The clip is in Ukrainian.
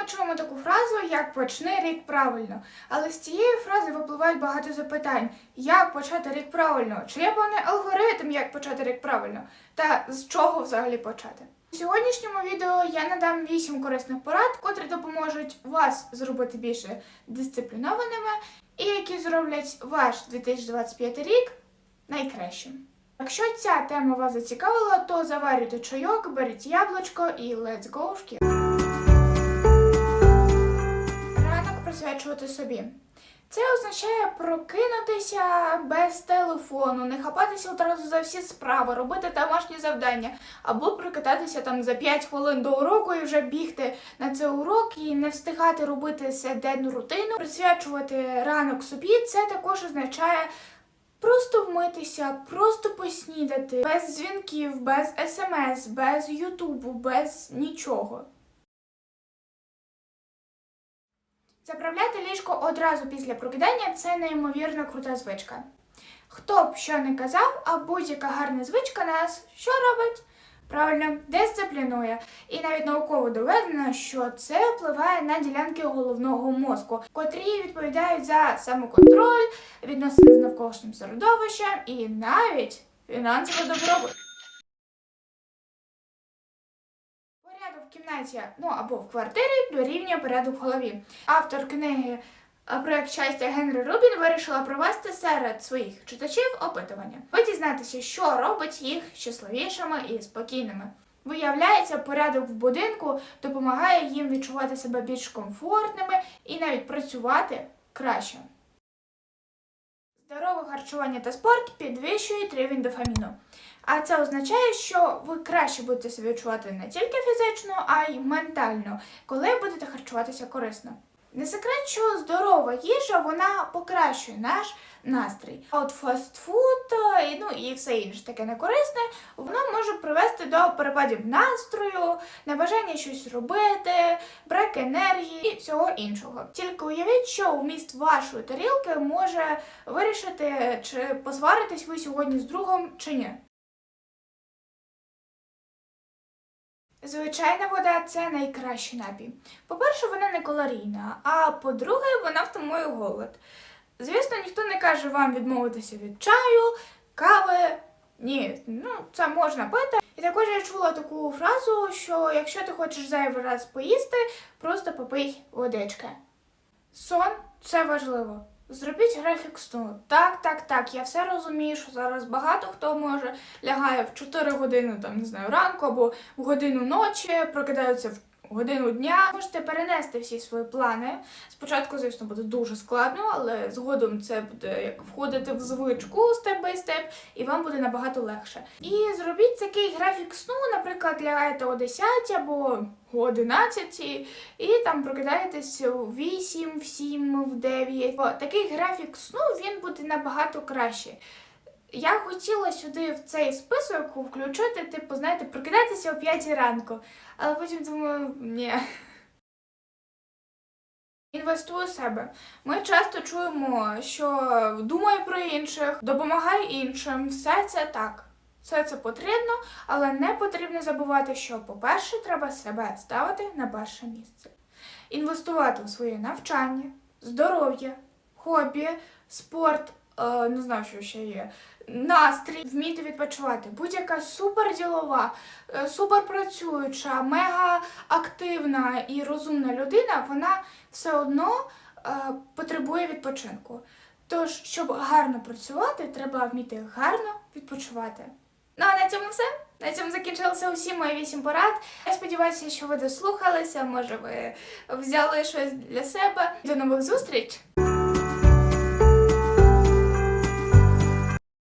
ми чуємо таку фразу, як почни рік правильно. Але з цієї фрази випливають багато запитань: як почати рік правильно? Чи є певний алгоритм, як почати рік правильно? Та з чого взагалі почати? У сьогоднішньому відео я надам 8 корисних порад, котрі допоможуть вас зробити більше дисциплінованими і які зроблять ваш 2025 рік найкращим. Якщо ця тема вас зацікавила, то заварюйте чайок, беріть яблучко і let's go шкіл. Присвячувати собі. Це означає прокинутися без телефону, не хапатися одразу за всі справи, робити домашні завдання, або прокидатися там за 5 хвилин до уроку і вже бігти на цей урок і не встигати робити денну рутину. Присвячувати ранок собі це також означає Просто вмитися, просто поснідати, без дзвінків, без смс, без ютубу, без нічого. Заправляти ліжко одразу після прокидання це неймовірно крута звичка. Хто б що не казав, а будь-яка гарна звичка нас що робить? Правильно, дисциплінує. І навіть науково доведено, що це впливає на ділянки головного мозку, котрі відповідають за самоконтроль, відносини з навколишнім середовищем і навіть фінансовий добробут. Кімнаті, ну або в квартирі дорівнює порядок в голові. Автор книги а Проект щастя Генрі Рубін вирішила провести серед своїх читачів опитування. Ви дізнаєтеся, що робить їх щасливішими і спокійними. Виявляється, порядок в будинку допомагає їм відчувати себе більш комфортними і навіть працювати краще. Здорове харчування та спорт підвищують рівень дофаміну. А це означає, що ви краще будете себе відчувати не тільки фізично, а й ментально, коли будете харчуватися корисно. Не секрет, що здорова їжа вона покращує наш настрій. А от фастфуд е, ну, і все інше таке некорисне, воно може привести до перепадів настрою, небажання щось робити, брак енергії і всього іншого. Тільки уявіть, що вміст вашої тарілки може вирішити, чи посваритесь ви сьогодні з другом чи ні. Звичайна вода це найкращий напій. По-перше, вона не калорійна, а по-друге, вона втамує голод. Звісно, ніхто не каже вам відмовитися від чаю, кави. Ні, ну це можна пити. І також я чула таку фразу, що якщо ти хочеш зайвий раз поїсти, просто попий водички. Сон це важливо. Зробіть графік сну. Так, так, так. Я все розумію, що зараз багато хто може лягає в 4 години, там не знаю, ранку або в годину ночі, прокидаються в годину дня. Можете перенести всі свої плани. Спочатку, звісно, буде дуже складно, але згодом це буде як входити в звичку степ бай степ, і вам буде набагато легше. І зробіть такий графік сну, наприклад, лягаєте о 10 або о 11 і там прокидаєтесь у 8, в 7, в 9. О, такий графік сну він буде набагато краще. Я хотіла сюди в цей список включити, типу, знаєте, прокидатися о 5 ранку, але потім думаю, ні. Інвестуй у себе. Ми часто чуємо, що думай про інших, допомагай іншим. Все це так. Все це потрібно, але не потрібно забувати, що, по-перше, треба себе ставити на перше місце. Інвестувати у своє навчання, здоров'я, хобі, спорт, е, не знаю, що ще є, настрій, вміти відпочивати. Будь-яка суперділова, е, суперпрацююча, мега активна і розумна людина, вона все одно е, потребує відпочинку. Тож, щоб гарно працювати, треба вміти гарно відпочивати. Ну а на цьому все. На цьому закінчилися усі мої вісім порад. Я сподіваюся, що ви дослухалися, може ви взяли щось для себе. До нових зустріч!